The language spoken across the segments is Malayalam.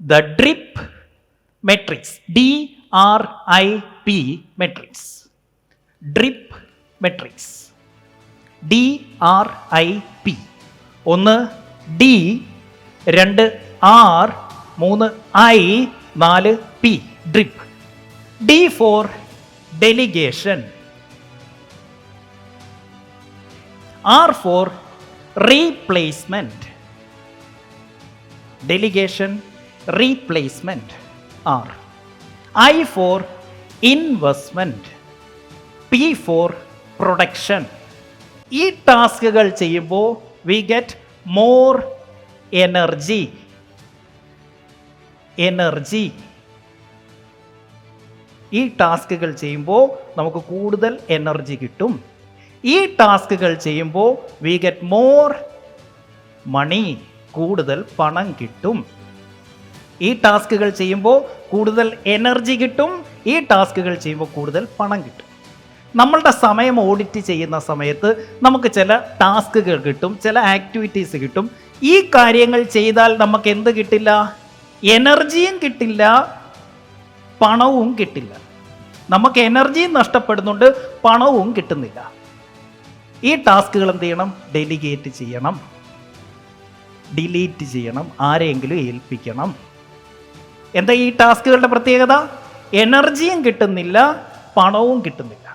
the drip matrix D R I P matrix drip matrix D R I P ഒന്ന് ഡി രണ്ട് ആർ മൂന്ന് ഐ നാല് P drip D for delegation R for replacement delegation replacement R I for investment P for production ഈ ടാസ്കുകൾ ചെയ്യുമ്പോൾ we get more energy energy ഈ ടാസ്കുകൾ ചെയ്യുമ്പോൾ നമുക്ക് കൂടുതൽ എനർജി കിട്ടും. ഈ ടാസ്കുകൾ ചെയ്യുമ്പോൾ വി ഗെറ്റ് മോർ മണി കൂടുതൽ പണം കിട്ടും. ഈ ടാസ്കുകൾ ചെയ്യുമ്പോൾ കൂടുതൽ എനർജി കിട്ടും ഈ ടാസ്കുകൾ ചെയ്യുമ്പോൾ കൂടുതൽ പണം കിട്ടും. നമ്മളുടെ സമയം ഓഡിറ്റ് ചെയ്യുന്ന സമയത്ത് നമുക്ക് ചില ടാസ്കുകൾ കിട്ടും ചില ആക്ടിവിറ്റീസ് കിട്ടും. ഈ കാര്യങ്ങൾ ചെയ്താൽ നമുക്ക് എന്ത് കിട്ടില്ല? എനർജിയും കിട്ടില്ല പണവും കിട്ടില്ല. നമുക്ക് എനർജിയും നഷ്ടപ്പെടുന്നുണ്ട് പണവും കിട്ടുന്നില്ല. ഈ ടാസ്കുകൾ എന്ത് ചെയ്യണം? ഡെലിഗേറ്റ് ചെയ്യണം. ഡിലീറ്റ് ചെയ്യണം. ആരെയെങ്കിലും ഏൽപ്പിക്കണം. എന്താ ഈ ടാസ്കുകളുടെ പ്രത്യേകത? എനർജിയും കിട്ടുന്നില്ല പണവും കിട്ടുന്നില്ല.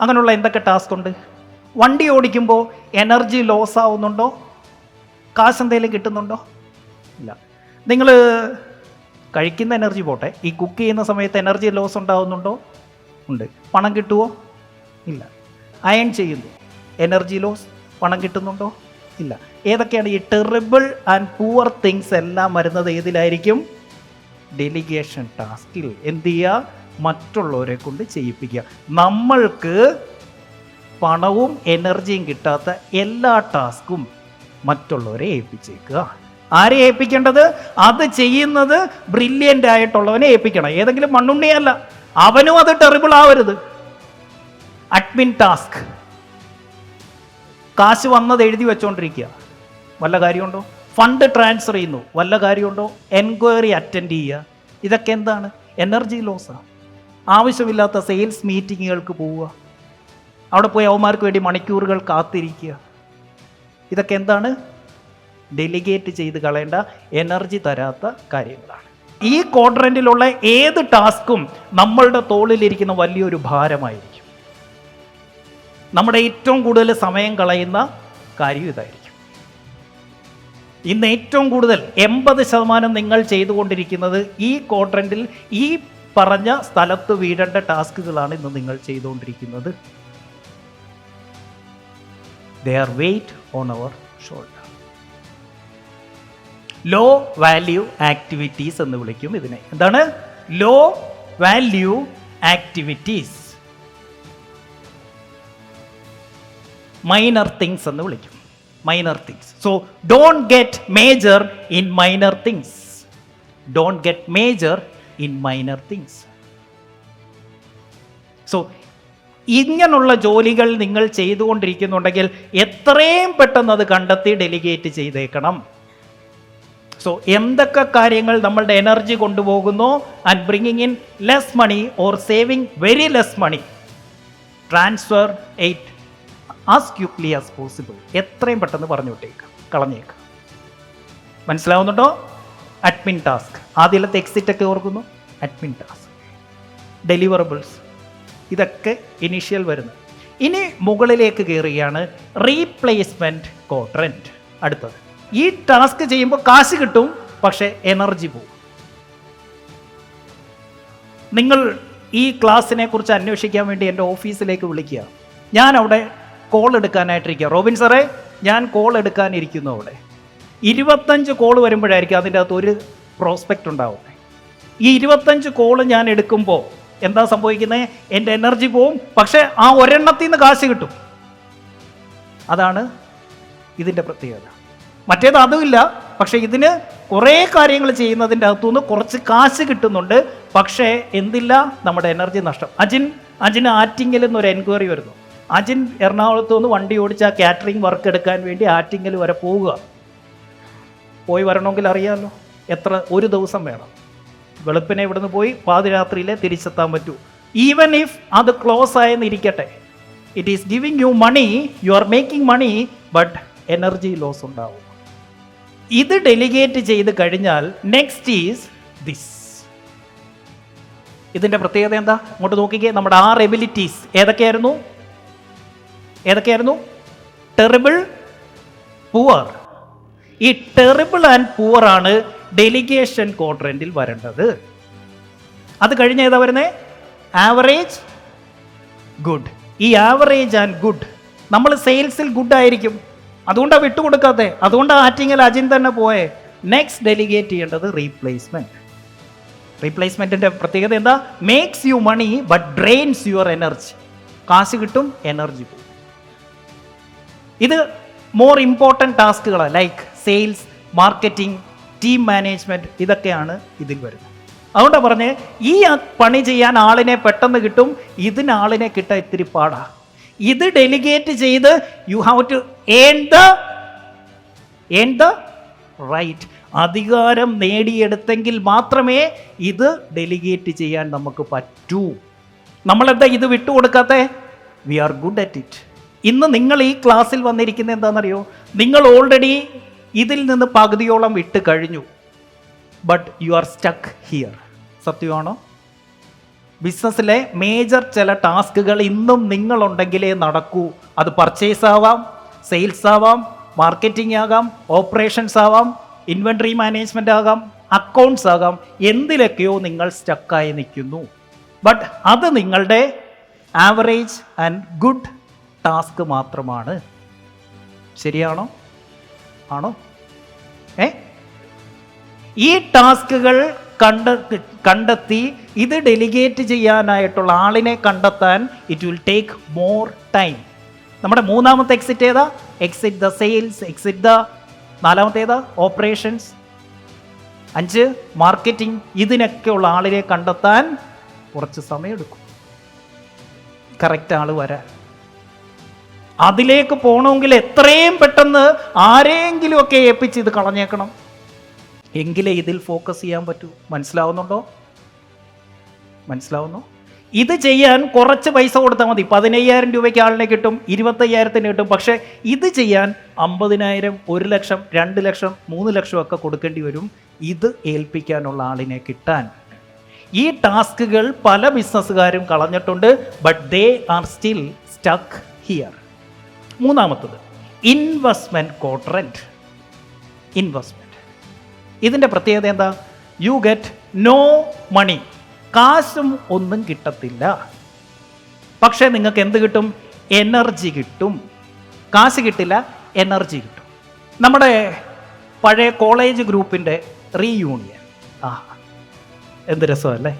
അങ്ങനെയുള്ള എന്തൊക്കെ ടാസ്ക് ഉണ്ട് വണ്ടി ഓടിക്കുമ്പോൾ എനർജി ലോസ് ആവുന്നുണ്ടോ കാശ് എന്തെങ്കിലും കിട്ടുന്നുണ്ടോ? ഇല്ല. നിങ്ങൾ കഴിക്കുന്ന എനർജി പോട്ടെ. ഈ കുക്ക് ചെയ്യുന്ന സമയത്ത് എനർജി ലോസ് ഉണ്ടാവുന്നുണ്ടോ? ഉണ്ട്. പണം കിട്ടുമോ ഇല്ല. അയൺ ചെയ്യുന്നു. എനർജി ലോസ് പണം കിട്ടുന്നുണ്ടോ? ഇല്ല. ഏതൊക്കെയാണ് ഈ ടെറിബിൾ ആൻഡ് പൂവർ തിങ്സ് എല്ലാം വരുന്നത് ഏതിലായിരിക്കും? ഡെലിഗേഷൻ ടാസ്കിൽ എന്ത് ചെയ്യുക? മറ്റുള്ളവരെ കൊണ്ട് ചെയ്യിപ്പിക്കുക. നമ്മൾക്ക് പണവും എനർജിയും കിട്ടാത്ത എല്ലാ ടാസ്കും മറ്റുള്ളവരെ ഏൽപ്പിച്ചേക്കുക. ആരെ ഏൽപ്പിക്കേണ്ടത്? അത് ചെയ്യുന്നത് ബ്രില്യന്റ് ആയിട്ടുള്ളവനെ ഏൽപ്പിക്കണം. ഏതെങ്കിലും മണ്ണുണ്ണിയല്ല അവനും അത് ടെറിബിൾ ആവരുത്. അഡ്മിൻ ടാസ്ക് കാശ് വന്നത് എഴുതി വെച്ചോണ്ടിരിക്കുക. വല്ല കാര്യമുണ്ടോ? ഫണ്ട് ട്രാൻസ്ഫർ ചെയ്യുന്നു. വല്ല കാര്യമുണ്ടോ? എൻക്വയറി അറ്റൻഡ് ചെയ്യുക. ഇതൊക്കെ എന്താണ്? എനർജി ലോസാണ് ആവശ്യമില്ലാത്ത സെയിൽസ് മീറ്റിങ്ങുകൾക്ക് പോവുക. അവിടെ പോയി അവന്മാർക്ക് വേണ്ടി മണിക്കൂറുകൾ കാത്തിരിക്കുക. ഇതൊക്കെ എന്താണ്? ഡെലിഗേറ്റ് ചെയ്ത് കളയേണ്ട എനർജി തരാത്ത കാര്യങ്ങളാണ്. ഈ ക്വാഡ്രന്റിലുള്ള ഏത് ടാസ്ക്കും നമ്മളുടെ തോളിലിരിക്കുന്ന വലിയൊരു ഭാരമായിരിക്കും. നമ്മുടെ ഏറ്റവും കൂടുതൽ സമയം കളയുന്ന കാര്യം ഇതായിരിക്കും. ഇന്ന് ഏറ്റവും കൂടുതൽ എൺപത് ശതമാനം നിങ്ങൾ ചെയ്തുകൊണ്ടിരിക്കുന്നത് ഈ ക്വാഡ്രന്റിൽ ഈ പറഞ്ഞ സ്ഥലത്ത് വീഴേണ്ട ടാസ്കുകളാണ് ഇന്ന് നിങ്ങൾ ചെയ്തുകൊണ്ടിരിക്കുന്നത്. They are wait on our shoulder low value activities എന്ന് വിളിക്കും ഇതിനെ. എന്താണ്? Low value activities minor things എന്ന് വിളിക്കും. Minor things so don't get major in minor things don't get major in minor things so ഇങ്ങനെയുള്ള ജോലികൾ നിങ്ങൾ ചെയ്തുകൊണ്ടിരിക്കുന്നുണ്ടെങ്കിൽ എത്രയും പെട്ടെന്ന് അത് കണ്ടെത്തി ഡെലിഗേറ്റ് ചെയ്തേക്കണം. സോ എന്തൊക്കെ കാര്യങ്ങൾ നമ്മളുടെ എനർജി കൊണ്ടുപോകുന്നു and bringing in less money or saving very less money transfer it as quickly as possible എത്രയും പെട്ടെന്ന് പറഞ്ഞു വിട്ടേക്കാം. കളഞ്ഞേക്കാം. മനസ്സിലാവുന്നുണ്ടോ? അഡ്മിൻ ടാസ്ക് ആദ്യത്തെ എക്സിറ്റ് ഒക്കെ ഓർക്കുന്നു? അഡ്മിൻ ടാസ്ക് ഡെലിവറബിൾസ് ഇതൊക്കെ ഇനീഷ്യൽ വരുന്നത് ഇനി മുകളിലേക്ക് കയറുകയാണ് റീപ്ലേസ്മെന്റ് കോട്രന്റ് അടുത്തത്. ഈ ടാസ്ക് ചെയ്യുമ്പോൾ കാശ് കിട്ടും പക്ഷേ എനർജി പോകും നിങ്ങൾ ഈ ക്ലാസ്സിനെ കുറിച്ച് അന്വേഷിക്കാൻ വേണ്ടി എന്റെ ഓഫീസിലേക്ക് വിളിക്കുക. ഞാൻ അവിടെ കോൾ എടുക്കാനായിട്ടിരിക്കുക. റോബിൻ സാറേ ഞാൻ കോൾ എടുക്കാനിരിക്കുന്നു അവിടെ. ഇരുപത്തഞ്ച് കോൾ വരുമ്പോഴായിരിക്കും അതിന്റെ അകത്ത് ഒരു പ്രോസ്പെക്റ്റ് ഉണ്ടാവും ഈ ഇരുപത്തഞ്ച് കോൾ ഞാൻ എടുക്കുമ്പോൾ എന്താ സംഭവിക്കുന്നത് എന്റെ എനർജി പോവും. പക്ഷേ ആ ഒരെണ്ണത്തിൽ നിന്ന് കാശ് കിട്ടും. അതാണ് ഇതിന്റെ പ്രത്യേകത. മറ്റേത് അതുമില്ല പക്ഷേ ഇതിന് കുറേ കാര്യങ്ങൾ ചെയ്യുന്നതിന്റെ അകത്തുനിന്ന് കുറച്ച് കാശ് കിട്ടുന്നുണ്ട്. പക്ഷേ എന്തില്ല? നമ്മുടെ എനർജി നഷ്ടം. അജിൻ അജിന് ആറ്റിങ്ങിൽ നിന്നൊരു എൻക്വയറി വരുന്നു. അജിൻ എറണാകുളത്ത് നിന്ന് വണ്ടി ഓടിച്ച് ആ കാറ്ററിംഗ് വർക്ക് എടുക്കാൻ വേണ്ടി ആറ്റിങ്ങൽ വരെ പോവുക. പോയി വരണമെങ്കിൽ അറിയാമല്ലോ എത്ര ഒരു ദിവസം വേണം. വെളുപ്പിനെ ഇവിടുന്ന് പോയി പാതിരാത്രിയിലെ തിരിച്ചെത്താൻ പറ്റൂ. ഈവൻ ഇഫ് അത് close ആയെന്നിരിക്കട്ടെ it is giving you money you are making money but energy loss ഉണ്ടാവും. ഇത് ഡെലിഗേറ്റ് ചെയ്ത് കഴിഞ്ഞാൽ നെക്സ്റ്റ് ഈസ് ദിസ് ഇതിന്റെ പ്രത്യേകത എന്താ? അങ്ങോട്ട് നോക്കിക്കേ നമ്മുടെ ആറ് എബിലിറ്റീസ് ഏതൊക്കെയായിരുന്നു? ഏതൊക്കെയായിരുന്നു? ടെറിബിൾ പുവർ ഈ ടെറിബിൾ ആൻഡ് പുവർ ആണ് ഡെലിഗേഷൻ ക്വാഡ്രന്റിൽ വരേണ്ടത്. അത് കഴിഞ്ഞ് ഏതാ വരുന്നത് ആവറേജ് ഗുഡ് ഈ ആവറേജ് ആൻഡ് ഗുഡ് നമ്മൾ സെയിൽസിൽ ഗുഡ് ആയിരിക്കും. അതുകൊണ്ടാണ് വിട്ടുകൊടുക്കാത്തത് അതുകൊണ്ടാണ് ആറ്റിങ്ങൽ അജിൻ തന്നെ പോയേ. നെക്സ്റ്റ് ഡെലിഗേറ്റ് ചെയ്യേണ്ടത് റീപ്ലേസ്മെന്റ് റീപ്ലേസ്മെന്റിന്റെ പ്രത്യേകത എന്താ? Makes you money but drains your energy കാശ് കിട്ടും എനർജി പോകും. ഇത് more important ടാസ്കുകളാണ് like sales marketing team management ഇതൊക്കെയാണ് ഇതിൽ വരുന്നത്. അതുകൊണ്ടാണ് പറഞ്ഞ് ഈ പണി ചെയ്യാൻ ആളിനെ പെട്ടെന്ന് കിട്ടും ഇതിന് ആളിനെ കിട്ടാൻ ഇത്തിരി പാടാണ് ഇത് ഡെലിഗേറ്റ് ചെയ്ത് you have to earn the earn the right അധികാരം നേടിയെടുത്തെങ്കിൽ മാത്രമേ ഇത് ഡെലിഗേറ്റ് ചെയ്യാൻ നമുക്ക് പറ്റൂ. നമ്മളെന്താ ഇത് വിട്ടുകൊടുക്കാത്ത? We are good at it ഇന്ന് നിങ്ങൾ ഈ ക്ലാസ്സിൽ വന്നിരിക്കുന്നത് എന്താണെന്നറിയോ? നിങ്ങൾ ഓൾറെഡി ഇതിൽ നിന്ന് പകുതിയോളം വിട്ട് കഴിഞ്ഞു. But you are stuck here സത്യമാണോ? ബിസിനസ്സിലെ മേജർ ചില ടാസ്കുകൾ ഇന്നും നിങ്ങളുണ്ടെങ്കിലേ നടക്കൂ. അത് പർച്ചേസ് ആവാം സെയിൽസ് ആവാം മാർക്കറ്റിംഗ് ആകാം ഓപ്പറേഷൻസ് ആവാം ഇൻവെൻട്രി മാനേജ്മെന്റ് ആകാം അക്കൗണ്ട്സ് ആകാം. എന്തിലൊക്കെയോ നിങ്ങൾ സ്റ്റക്കായി നിൽക്കുന്നു. ബട്ട് അത് നിങ്ങളുടെ ആവറേജ് ആൻഡ് ഗുഡ് ടാസ്ക് മാത്രമാണ്. ശരിയാണോ? ആണോ? ഏ? ഈ ടാസ്കുകൾ കണ്ട കണ്ടെത്തി ഇത് ഡെലിഗേറ്റ് ചെയ്യാനായിട്ടുള്ള ആളിനെ കണ്ടെത്താൻ it will take more time നമ്മുടെ മൂന്നാമത്തെ എക്സിറ്റ് ഏതാ? Exit the sales exit the നാലാമത്തെ ഏതാ? ഓപ്പറേഷൻസ് അഞ്ച് മാർക്കറ്റിംഗ് ഇതിനൊക്കെയുള്ള ആളിനെ കണ്ടെത്താൻ കുറച്ച് സമയമെടുക്കും. കറക്റ്റ് ആൾ വരാൻ. അതിലേക്ക് പോകണമെങ്കിൽ എത്രയും പെട്ടെന്ന് ആരെങ്കിലുമൊക്കെ ഏൽപ്പിച്ച് ഇത് കളഞ്ഞേക്കണം. എങ്കിലേ ഇതിൽ ഫോക്കസ് ചെയ്യാൻ പറ്റൂ. മനസ്സിലാവുന്നുണ്ടോ? മനസ്സിലാവുന്നു? ഇത് ചെയ്യാൻ കുറച്ച് പൈസ കൊടുത്താൽ മതി. പതിനയ്യായിരം രൂപയ്ക്ക് ആളിനെ കിട്ടും ഇരുപത്തയ്യായിരത്തിന് കിട്ടും. പക്ഷേ ഇത് ചെയ്യാൻ അമ്പതിനായിരം ഒരു ലക്ഷം രണ്ട് ലക്ഷം മൂന്ന് ലക്ഷം ഒക്കെ കൊടുക്കേണ്ടി വരും. ഇത് ഏൽപ്പിക്കാനുള്ള ആളിനെ കിട്ടാൻ. ഈ ടാസ്കുകൾ പല ബിസിനസ്സുകാരും കളഞ്ഞിട്ടുണ്ട് but they are still stuck here മൂന്നാമത്തത്. ഇൻവെസ്റ്റ്മെന്റ് കോട്രന്റ് ഇൻവെസ്റ്റ്മെന്റ് ഇതിന്റെ പ്രത്യേകത എന്താ? യു ഗെറ്റ് നോ മണി കാശും ഒന്നും കിട്ടത്തില്ല. പക്ഷേ നിങ്ങൾക്ക് എന്ത് കിട്ടും? എനർജി കിട്ടും. കാശ് കിട്ടില്ല എനർജി കിട്ടും. നമ്മുടെ പഴയ കോളേജ് ഗ്രൂപ്പിന്റെ റീയൂണിയൻ ആ എന്ത് രസമല്ലേ?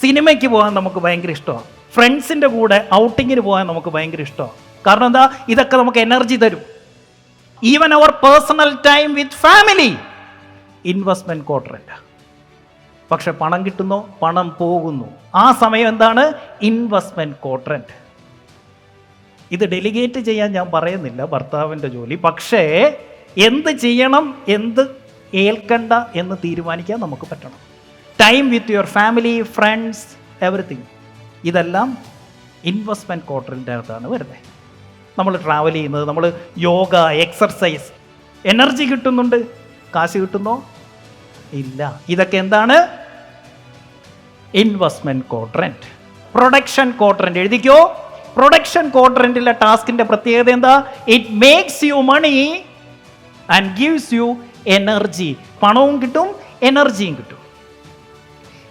സിനിമയ്ക്ക് പോകാൻ നമുക്ക് ഭയങ്കര ഇഷ്ടമാണ്. ഫ്രണ്ട്സിന്റെ കൂടെ ഔട്ടിങ്ങിന് പോകാൻ നമുക്ക് ഭയങ്കര ഇഷ്ടമാണ്. കാരണം എന്താ? ഇതൊക്കെ നമുക്ക് എനർജി തരും. Even our personal time with family investment കോട്ടറല്ല പക്ഷെ പണം കിട്ടുന്നു? പണം പോകുന്നു. ആ സമയം എന്താണ്? ഇൻവെസ്റ്റ്മെന്റ് ക്വാർട്ടർ ഇത് ഡെലിഗേറ്റ് ചെയ്യാൻ ഞാൻ പറയുന്നില്ല ഭർത്താവിന്റെ ജോലി. പക്ഷേ എന്ത് ചെയ്യണം? എന്ത് ഏൽക്കണ്ട എന്ന് തീരുമാനിക്കാൻ നമുക്ക് പറ്റണം. Time with your family friends everything ഇതെല്ലാം ഇൻവെസ്റ്റ്മെന്റ് ക്വാർട്ടറിന്റെ അകത്താണ് വരുന്നത്. നമ്മൾ ട്രാവൽ ചെയ്യുന്നത് നമ്മൾ യോഗ എക്സർസൈസ് എനർജി കിട്ടുന്നുണ്ട്. കാശ് കിട്ടുന്നോ? ഇല്ല. ഇതൊക്കെ എന്താണ്? ഇൻവെസ്റ്റ്മെന്റ് കോട്രന്റ് പ്രൊഡക്ഷൻ കോട്രന്റ് എഴുതിക്കോ? പ്രൊഡക്ഷൻ കോട്രന്റിലെ ടാസ്കിന്റെ പ്രത്യേകത എന്താ? It makes you money and gives you energy പണവും കിട്ടും എനർജിയും കിട്ടും.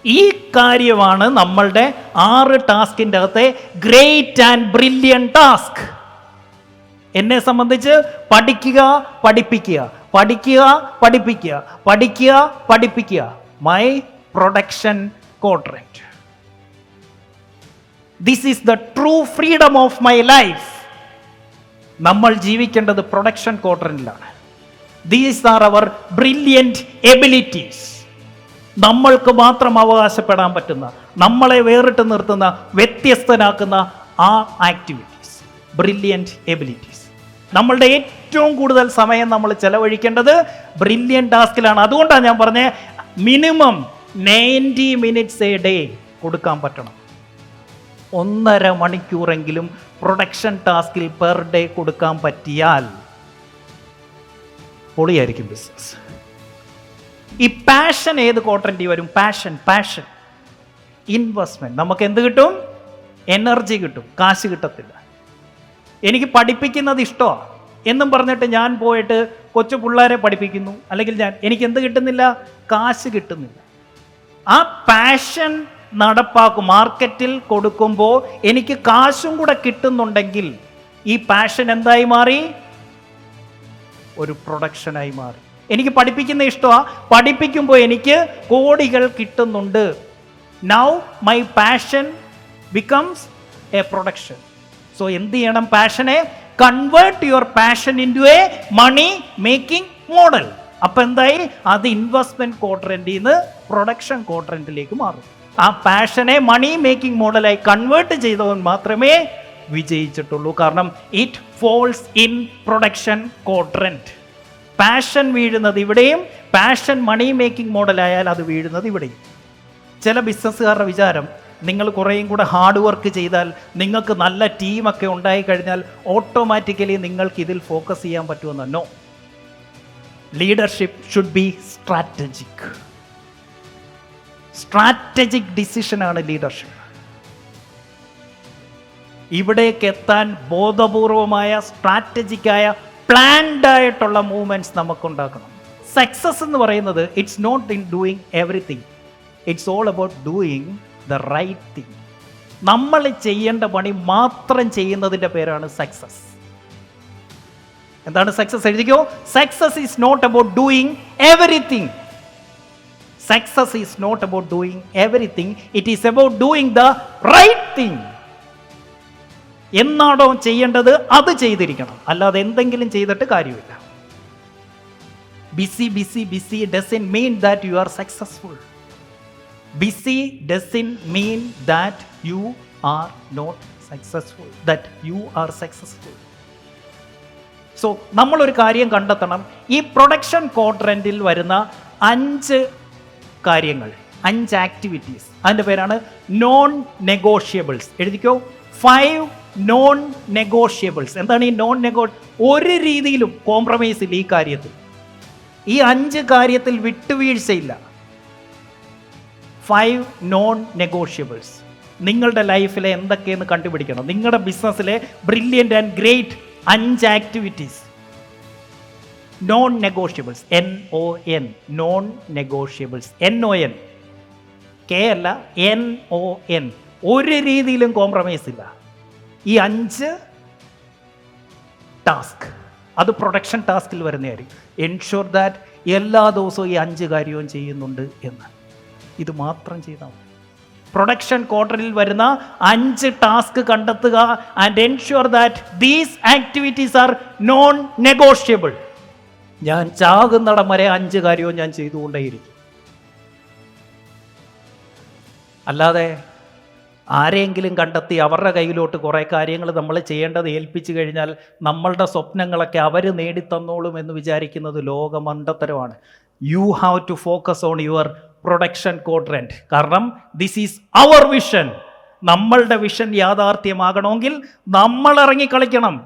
ഈ കാര്യമാണ് നമ്മളുടെ ആറ് ടാസ്കിന്റെ അകത്തെ ഗ്രേറ്റ് ആൻഡ് ബ്രില്യൻ ടാസ്ക് എന്നെ സംബന്ധിച്ച് പഠിക്കുക പഠിപ്പിക്കുക. പഠിക്കുക പഠിപ്പിക്കുക. പഠിക്കുക പഠിപ്പിക്കുക. My production quadrant this is the true freedom of my life നമ്മൾ ജീവിക്കേണ്ടത് production ക്വാർട്ടറിലാണ് these are our brilliant abilities നമ്മൾക്ക് മാത്രം അവകാശപ്പെടാൻ പറ്റുന്ന നമ്മളെ വേറിട്ട് നിർത്തുന്ന വ്യത്യസ്തനാക്കുന്ന ആ ആക്ടിവിറ്റീസ് ബ്രില്യന്റ് എബിലിറ്റീസ് നമ്മളുടെ ഏറ്റവും കൂടുതൽ സമയം നമ്മൾ ചെലവഴിക്കേണ്ടത് ബ്രില്യൻ ടാസ്കിലാണ് അതുകൊണ്ടാണ് ഞാൻ പറഞ്ഞത് minimum ninety minutes a day കൊടുക്കാൻ പറ്റണം. ഒന്നര മണിക്കൂറെങ്കിലും പ്രൊഡക്ഷൻ ടാസ്കിൽ പെർ ഡേ കൊടുക്കാൻ പറ്റിയാൽ പൊളിയായിരിക്കും ബിസിനസ് ഈ പാഷൻ ഏത് കോട്ടന്റെ വരും? പാഷൻ പാഷൻ ഇൻവെസ്റ്റ്മെന്റ് നമുക്ക് എന്ത് കിട്ടും? എനർജി കിട്ടും. കാശ് കിട്ടത്തില്ല. എനിക്ക് പഠിപ്പിക്കുന്നത് ഇഷ്ടമാണ് എന്നും പറഞ്ഞിട്ട് ഞാൻ പോയിട്ട് കൊച്ചു പിള്ളേരെ പഠിപ്പിക്കുന്നു. അല്ലെങ്കിൽ ഞാൻ എനിക്ക് എന്ത് കിട്ടുന്നില്ല? കാശ് കിട്ടുന്നില്ല. ആ പാഷൻ നടപ്പാക്കും മാർക്കറ്റിൽ കൊടുക്കുമ്പോൾ എനിക്ക് കാശും കൂടെ കിട്ടുന്നുണ്ടെങ്കിൽ ഈ പാഷൻ എന്തായി മാറി? ഒരു പ്രൊഡക്ഷനായി മാറി. എനിക്ക് പഠിപ്പിക്കുന്ന ഇഷ്ടമാണ് പഠിപ്പിക്കുമ്പോൾ എനിക്ക് കോടികൾ കിട്ടുന്നുണ്ട്. Now my passion becomes a production so എന്ത് ചെയ്യണം പാഷനെ convert your passion into a money making model അപ്പം എന്തായി? അത് ഇൻവെസ്റ്റ്മെന്റ് ക്വാർട്ടറന്റിൽ നിന്ന് പ്രൊഡക്ഷൻ ക്വാർട്ടറന്റിലേക്ക് മാറും. ആ പാഷനെ മണി മേക്കിംഗ് മോഡലായി കൺവേർട്ട് ചെയ്തവൻ മാത്രമേ വിജയിച്ചിട്ടുള്ളൂ. കാരണം it falls in production quadrant passion വീഴുന്നത് ഇവിടെയും പാഷൻ മണി മേക്കിംഗ് മോഡലായാൽ അത് വീഴുന്നത് ഇവിടെയും. ചില ബിസിനസ്സുകാരുടെ വിചാരം നിങ്ങൾ കുറേയും കൂടെ ഹാർഡ് വർക്ക് ചെയ്താൽ നിങ്ങൾക്ക് നല്ല ടീമൊക്കെ ഉണ്ടായി കഴിഞ്ഞാൽ ഓട്ടോമാറ്റിക്കലി നിങ്ങൾക്ക് ഇതിൽ ഫോക്കസ് ചെയ്യാൻ പറ്റുമെന്ന് no leadership should be strategic strategic ഡിസിഷനാണ് leadership ഇവിടേക്ക് എത്താൻ ബോധപൂർവമായ സ്ട്രാറ്റജിക്കായ പ്ലാൻഡ് ആയിട്ടുള്ള മൂവ്മെന്റ്സ് നമുക്കുണ്ടാക്കണം. സക്സസ് എന്ന് പറയുന്നത് it's not in doing everything it's all about doing the right thing നമ്മൾ ചെയ്യേണ്ട പണി മാത്രം ചെയ്യുന്നതിന്റെ പേരാണ് സക്സസ് എന്താണ് സക്സസ് എഴുതിക്കോ? Success is not about doing everything success is not about doing everything it is about doing the right thing എന്നാണോ ചെയ്യേണ്ടത്? അത് ചെയ്തിരിക്കണം. അല്ലാതെ എന്തെങ്കിലും ചെയ്തിട്ട് കാര്യമില്ല. Busy busy busy doesn't mean that you are successful busy doesn't mean that you are not successful that you are successful so നമ്മളൊരു കാര്യം കണ്ടെത്തണം. ഈ പ്രൊഡക്ഷൻ ക്വാഡ്രന്റിൽ വരുന്ന അഞ്ച് കാര്യങ്ങൾ അഞ്ച് ആക്ടിവിറ്റീസ് അതിന്റെ പേരാണ് നോൺ നെഗോഷ്യബിൾസ് എഴുതിക്കോ? ഫൈവ് നോൺ നെഗോഷ്യബിൾസ് എന്താണ് ഈ നോൺ നെഗോ ഒരു രീതിയിലും കോംപ്രമൈസ് ഇല്ല ഈ കാര്യത്തിൽ. ഈ അഞ്ച് കാര്യത്തിൽ വിട്ടുവീഴ്ചയില്ല. ഫൈവ് നോൺ നെഗോഷ്യബിൾസ് നിങ്ങളുടെ ലൈഫിലെ എന്തൊക്കെയെന്ന് കണ്ടുപിടിക്കണം. നിങ്ങളുടെ ബിസിനസ്സിലെ ബ്രില്യന്റ് ആൻഡ് ഗ്രേറ്റ് അഞ്ച് activities non negotiables N O N non negotiables N O N K അല്ല എൻ ഒ എൻ ഒരു രീതിയിലും കോംപ്രമൈസ് ഇല്ല. ഈ അഞ്ച് ടാസ്ക് അത് പ്രൊഡക്ഷൻ ടാസ്കിൽ വരുന്നതായിരിക്കും. എൻഷുർ ദാറ്റ് എല്ലാ ദിവസവും ഈ അഞ്ച് കാര്യവും ചെയ്യുന്നുണ്ട് എന്ന്. ഇത് മാത്രം ചെയ്താൽ മതി. പ്രൊഡക്ഷൻ ക്വാർട്ടറിൽ വരുന്ന അഞ്ച് ടാസ്ക് കണ്ടെത്തുക and ensure that these activities are non negotiable ഞാൻ ചാകുന്നിടം വരെ അഞ്ച് കാര്യവും ഞാൻ ചെയ്തുകൊണ്ടേയിരിക്കും. അല്ലാതെ ആരെങ്കിലും കണ്ടെത്തി അവരുടെ കയ്യിലോട്ട് കുറേ കാര്യങ്ങൾ നമ്മൾ ചെയ്യേണ്ടത് ഏൽപ്പിച്ചു കഴിഞ്ഞാൽ നമ്മളുടെ സ്വപ്നങ്ങളൊക്കെ അവർ നേടിത്തന്നോളും എന്ന് വിചാരിക്കുന്നത് ലോകമണ്ടത്തരമാണ്. You have to focus on your production quadrant കാരണം ദിസ് ഈസ് അവർ വിഷൻ നമ്മളുടെ വിഷൻ യാഥാർത്ഥ്യമാകണമെങ്കിൽ നമ്മൾ ഇറങ്ങി കളിക്കണം